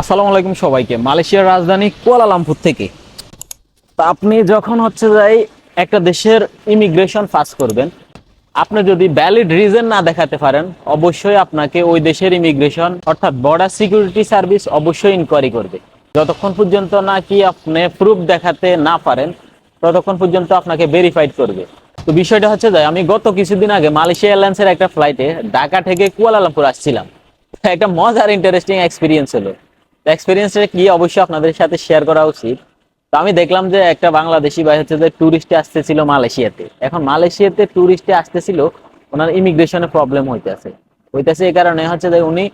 আসসালামু আলাইকুম সবাইকে। মালয়েশিয়ার রাজধানী কুয়ালালামপুর থেকে। তা আপনি যখন হচ্ছে যাই একটা দেশের ইমিগ্রেশন পাস করবেন, আপনি যদি ভ্যালিড রিজন না দেখাতে পারেন, অবশ্যই আপনাকে ওই দেশের ইমিগ্রেশন অর্থাৎ বর্ডার সিকিউরিটি সার্ভিস অবশ্যই ইনকোয়ারি করবে। যতক্ষণ পর্যন্ত নাকি আপনি প্রুফ দেখাতে না পারেন, ততক্ষণ পর্যন্ত আপনাকে ভেরিফাইড করবে। তো বিষয়টা হচ্ছে যে আমি গত কিছুদিন আগে মালয়েশিয়া এয়ারলাইন্সের একটা ফ্লাইটে ঢাকা থেকে কুয়ালালামপুর আসছিলাম। একটা মজার ইন্টারেস্টিং এক্সপিরিয়েন্স হলো। এক্সপিরিয়েন্সটা কি অবশ্যই আপনাদের সাথে শেয়ার করা উচিত? তো আমি দেখলাম যে একটা বাংলাদেশি ভাই হচ্ছে যে ট্যুরিস্টে আসতেছিল মালয়েশিয়াতে। এখন মালয়েশিয়াতে ট্যুরিস্টে আসতেছিল, ওনার ইমিগ্রেশনে প্রবলেম হইতেছে। হইতেছে এই কারণে হচ্ছে যে উনি,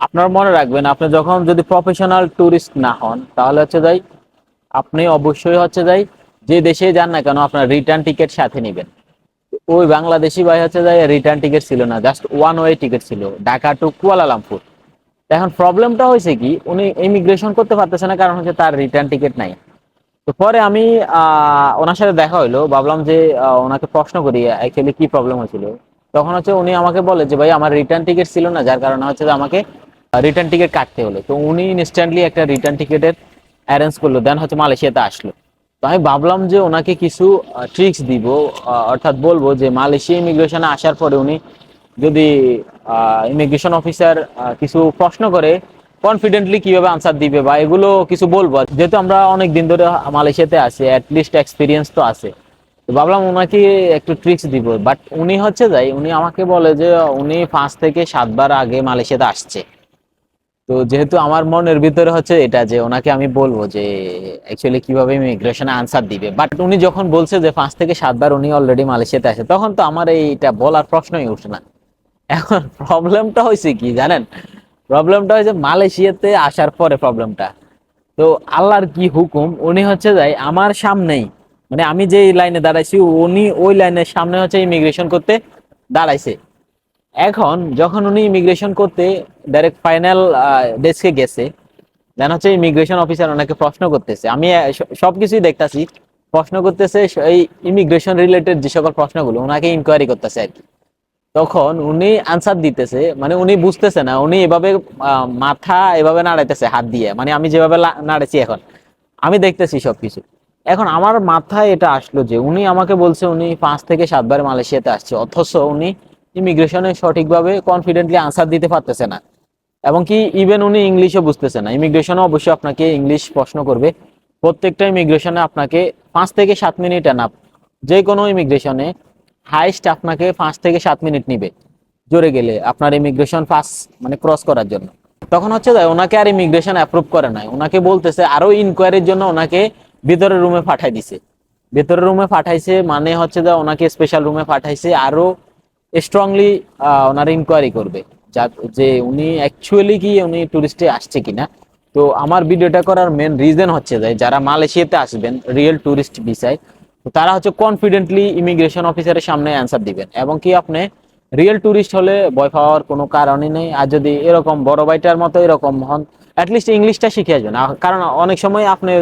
আপনার মনে রাখবেন, আপনি যখন যদি প্রফেশনাল ট্যুরিস্ট না হন, তাহলে হচ্ছে যাই আপনি অবশ্যই হচ্ছে যাই যে দেশে যান না কেন, আপনার রিটার্ন টিকিট সাথে নেবেন। ওই বাংলাদেশি ভাই হচ্ছে যাই রিটার্ন টিকিট ছিল না জাস্ট ওয়ান ওয়ে টিকিট ছিল, ঢাকা টু কুয়ালালামপুর এখন প্রবলেমটা হয়েছে কি, উনি ইমিগ্রেশন করতে পারতেছে না কারণ হচ্ছে তার রিটার্ন টিকিট নাই। তো পরে আমি ওনার সাথে দেখা হইল, ভাবলাম যে ওনাকে প্রশ্ন করি অ্যাকচুয়ালি কি প্রবলেম হয়েছিল? তখন হচ্ছে উনি আমাকে বলে যে, ভাই, আমার রিটার্ন টিকিট ছিল না, যার কারণে হচ্ছে যে আমাকে রিটার্ন টিকিট কাটতে হলো। তো উনি ইনস্ট্যান্টলি একটা রিটার্ন টিকিটের অ্যারেঞ্জ করল দেন হচ্ছে মালয়েশিয়াতে আসলো। তো আমি ভাবলাম যে ওনাকে কিছু ট্রিক্স দিব অর্থাৎ বলব যে, মালয়েশিয়া ইমিগ্রেশনে আসার পরে উনি যদি ইমিগ্রেশন অফিসার কিছু প্রশ্ন করে কনফিডেন্টলি কীভাবে আনসার দিবে বা এগুলো কিছু বলব। যেহেতু আমরা অনেক দিন ধরে মালয়েশিয়াতে আছি অ্যাটলিস্ট এক্সপিরিয়েন্স তো আছে। তো ভাবলাম ওনাকে একটু ট্রিক্স দিব বাট উনি হচ্ছে যাই, উনি আমাকে বলে যে উনি পাঁচ থেকে সাতবার আগে মালয়েশিয়াতে আসছে। তো যেহেতু আমার মনের ভিতরে হচ্ছে এটা যে ওনাকে আমি বলব যে অ্যাকচুয়ালি কীভাবে ইমিগ্রেশনে আনসার দিবে। বাট উনি যখন বলছে যে পাঁচ থেকে সাতবার উনি অলরেডি মালয়েশিয়াতে আসে তখন তো আমার এইটা বলার প্রশ্নই উঠছে না। এখন প্রবলেমটা হয়েছে কি জানেন? প্রবলেমটা হয়েছে মালয়েশিয়াতে আসার পরে প্রবলেমটা তো আল্লাহর কি হুকুম? উনি হচ্ছে যাই, আমার সামনেই মানে আমি যে লাইনে দাঁড়াইছি, উনি ওই লাইনের সামনে হচ্ছে ইমিগ্রেশন করতে দাঁড়াইছে। এখন যখন উনি ইমিগ্রেশন করতে ডাইরেক্ট ফাইনাল ডেস্কে গেছে দেন হচ্ছে ইমিগ্রেশন অফিসার ওনাকে প্রশ্ন করতেছে। আমি সবকিছুই দেখতাছি, প্রশ্ন করতেছে এই ইমিগ্রেশন রিলেটেড যে সকল প্রশ্নগুলো ওনাকে ইনকোয়ারি করতেছে আর কি। তখন উনি আনসার দিতেছে মানে উনি বুঝতেছে না, উনি এভাবে মাথা এভাবে নাড়াইতেছে, হাত দিয়ে মানে আমি যেভাবে নাড়াইছি এখন, আমি দেখতেছি সবকিছু। এখন আমার মাথায় এটা আসলো যে উনি আমাকে বলছে উনি পাঁচ থেকে সাতবার মালয়েশিয়াতে আসছে, অথচ উনি ইমিগ্রেশনে সঠিকভাবে কনফিডেন্টলি আনসার দিতে পারতেছে না। এবং কি ইভেন উনি ইংলিশও বুঝতেছে না ইমিগ্রেশনে অবশ্যই আপনাকে ইংলিশ প্রশ্ন করবে। প্রত্যেকটা ইমিগ্রেশনে আপনাকে পাঁচ থেকে সাত মিনিট এনাফ যে কোনো ইমিগ্রেশনে হাইস্ট আপনাকে পাঁচ থেকে সাত মিনিট নিবে। জোরে গেলে আপনার ইমিগ্রেশন পাস মানে ক্রস করার জন্য। তখন হচ্ছে যে ওনাকে আর ইমিগ্রেশন অ্যাপ্রুভ করে নাই। ওনাকে বলতেছে আরও ইনকোয়ারির জন্য ওনাকে ভিতরের রুমে পাঠাই দিছে। ভেতরের রুমে পাঠাইছে মানে হচ্ছে যে ওনাকে স্পেশাল রুমে পাঠাইছে, আরও স্ট্রংলি ওনার ইনকোয়ারি করবে। যা, যে উনি অ্যাকচুয়ালি কি উনি টুরিস্টে আসছে কিনা। তো আমার ভিডিওটা করার মেন রিজন হচ্ছে যে যারা মালয়েশিয়াতে আসবেন রিয়েল টুরিস্ট ভিসায় তো তারা হচ্ছে কনফিডেন্টলি ইমিগ্রেশন অফিসারের সামনে অ্যান্সার দিবেন। এবং কি আপনি রিয়েল ট্যুরিস্ট হলে ভয় পাওয়ার কোনো কারণই নেই। আর যদি এরকম বড় ভাইটার মতো এরকম হন অ্যাটলিস্ট ইংলিশটা শিখে আসবেন কারণ অনেক সময় আপনি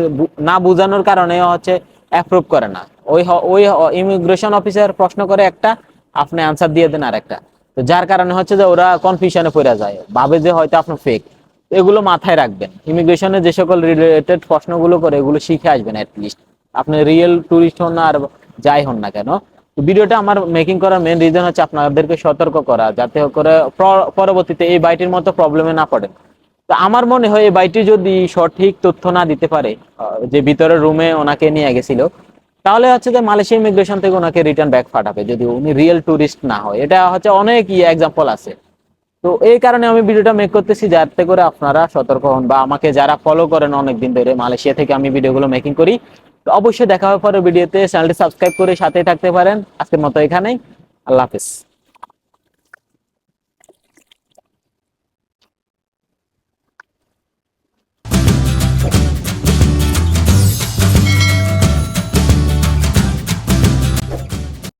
না বোঝানোর কারণে হচ্ছে অ্যাপ্রুভ করে না। ওই ওই ইমিগ্রেশন অফিসার প্রশ্ন করে একটা, আপনি আনসার দিয়ে দেন আর একটা তো যার কারণে হচ্ছে যে ওরা কনফিউশনে পড়ে যায়। ভাবে যে হয়তো আপনি ফেক এগুলো মাথায় রাখবেন। ইমিগ্রেশনে যে সকল রিলেটেড প্রশ্নগুলো করে, এগুলো শিখে আসবেন অ্যাটলিস্ট আপনি রিয়েল টুরিস্ট হন না আর যাই হন না কেন? ভিডিওটা আমার মেকিং করার মেন রিজন হচ্ছে আপনাদেরকে সতর্ক করা, যাতে করে পরবর্তীতে এই বাইটির মতো প্রবলেমে না পড়েন। তো আমার মনে হয় এই বাইটি যদি সঠিক তথ্য না দিতে পারে যে ভিতরের রুমে ওনাকে নিয়ে গেছিল, তাহলে হচ্ছে যে মালয়েশিয়া ইমিগ্রেশন থেকে ওনাকে রিটার্ন ব্যাক পাঠাবে, যদি উনি রিয়েল টুরিস্ট না হয়। এটা হচ্ছে অনেক ইয়ে এক্সাম্পল আছে। তো এই কারণে আমি ভিডিওটা মেক করতেছি, যাতে করে আপনারা সতর্ক হন বা আমাকে যারা ফলো করেন অনেকদিন ধরে মালয়েশিয়া থেকে আমি ভিডিওগুলো মেকিং করি তো অবশ্যই দেখা হবে পরে ভিডিওতে চ্যানেলটি সাবস্ক্রাইব করে সাথে থাকতে পারেন। আজকের মতো এখানেই। আল্লাহ হাফিজ।